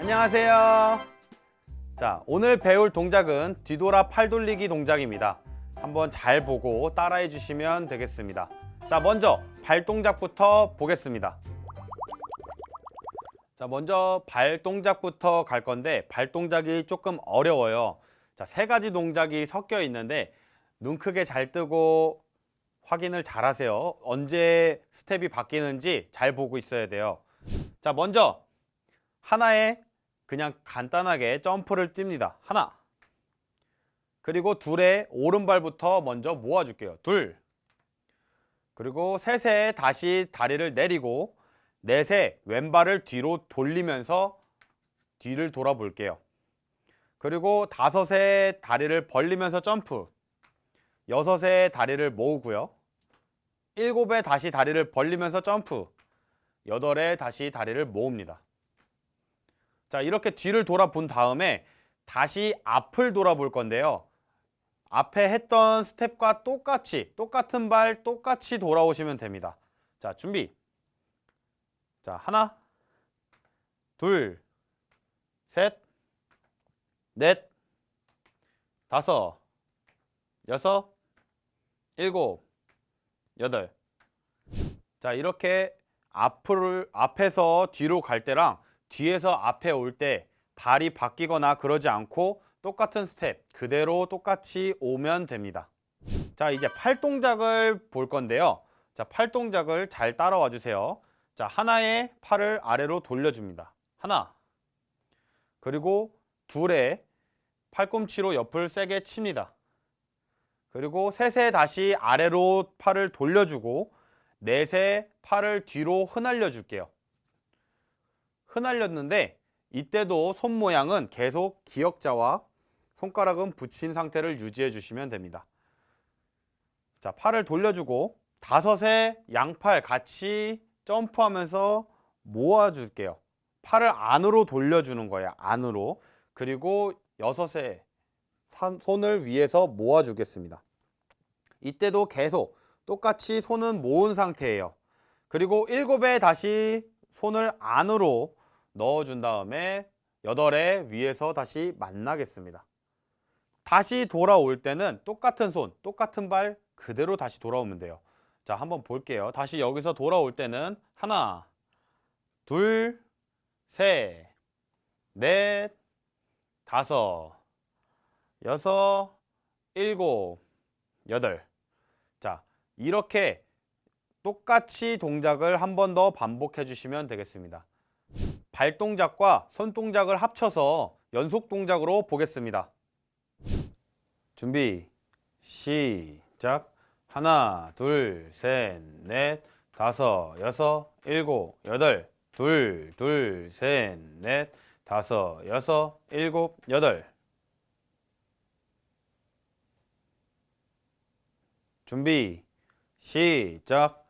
안녕하세요. 자, 오늘 배울 동작은 뒤돌아 팔 돌리기 동작입니다. 한번 잘 보고 따라해 주시면 되겠습니다. 자, 먼저 발 동작부터 보겠습니다. 자, 먼저 발 동작부터 갈 건데 발 동작이 조금 어려워요. 자, 세 가지 동작이 섞여 있는데 눈 크게 잘 뜨고 확인을 잘 하세요. 언제 스텝이 바뀌는지 잘 보고 있어야 돼요. 자, 먼저 하나에 그냥 간단하게 점프를 띱니다. 하나. 그리고 둘에 오른발부터 먼저 모아줄게요. 둘. 그리고 셋에 다시 다리를 내리고 넷에 왼발을 뒤로 돌리면서 뒤를 돌아볼게요. 그리고 다섯에 다리를 벌리면서 점프. 여섯에 다리를 모으고요. 일곱에 다시 다리를 벌리면서 점프. 여덟에 다시 다리를 모읍니다. 자, 이렇게 뒤를 돌아본 다음에 다시 앞을 돌아볼 건데요. 앞에 했던 스텝과 똑같이, 똑같은 발 똑같이 돌아오시면 됩니다. 자, 준비. 자, 하나, 둘, 셋, 넷, 다섯, 여섯, 일곱, 여덟. 자, 이렇게 앞을, 앞에서 뒤로 갈 때랑 뒤에서 앞에 올 때 발이 바뀌거나 그러지 않고 똑같은 스텝 그대로 똑같이 오면 됩니다. 자, 이제 팔 동작을 볼 건데요. 자, 팔 동작을 잘 따라와 주세요. 자, 하나의 팔을 아래로 돌려줍니다. 하나. 그리고 둘에 팔꿈치로 옆을 세게 칩니다. 그리고 셋에 다시 아래로 팔을 돌려주고 넷에 팔을 뒤로 흩날려 줄게요. 흩날렸는데 이때도 손 모양은 계속 기역자와 손가락은 붙인 상태를 유지해 주시면 됩니다. 자, 팔을 돌려주고 다섯에 양팔 같이 점프하면서 모아줄게요. 팔을 안으로 돌려주는 거예요. 안으로. 그리고 여섯에 산- 손을 위에서 모아주겠습니다. 이때도 계속 똑같이 손은 모은 상태예요. 그리고 일곱에 다시 손을 안으로 넣어준 다음에 여덟에 위에서 다시 만나겠습니다. 다시 돌아올 때는 똑같은 손, 똑같은 발 그대로 다시 돌아오면 돼요. 자, 한번 볼게요. 다시 여기서 돌아올 때는 하나, 둘, 셋, 넷, 다섯, 여섯, 일곱, 여덟. 자, 이렇게 똑같이 동작을 한 번 더 반복해 주시면 되겠습니다. 발 동작과 손 동작을 합쳐서 연속 동작으로 보겠습니다. 준비, 시작. 하나, 둘, 셋, 넷, 다섯, 여섯, 일곱, 여덟. 둘, 둘, 셋, 넷, 다섯, 여섯, 일곱, 여덟. 준비, 시작.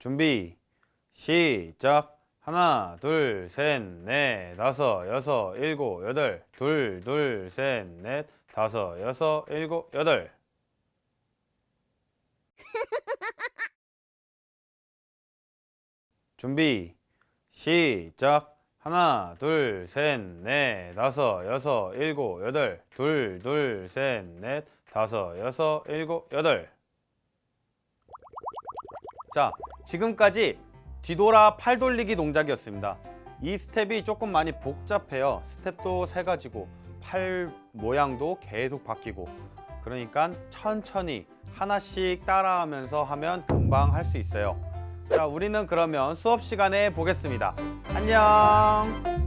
준비 시작. 하나 둘 셋 넷. 다섯 여섯 일곱 여덟. 둘 둘 셋 넷. 다섯 여섯 일곱 여덟. 준비 시작. 하나 둘 셋 넷. 다섯 여섯 일곱 여덟. 둘 둘 셋 넷. 다섯 여섯 일곱 여덟. 자, 지금까지 뒤돌아 팔 돌리기 동작이었습니다. 이 스텝이 조금 많이 복잡해요. 스텝도 세 가지고 팔 모양도 계속 바뀌고 그러니까 천천히 하나씩 따라하면서 하면 금방 할 수 있어요. 자, 우리는 그러면 수업 시간에 보겠습니다. 안녕.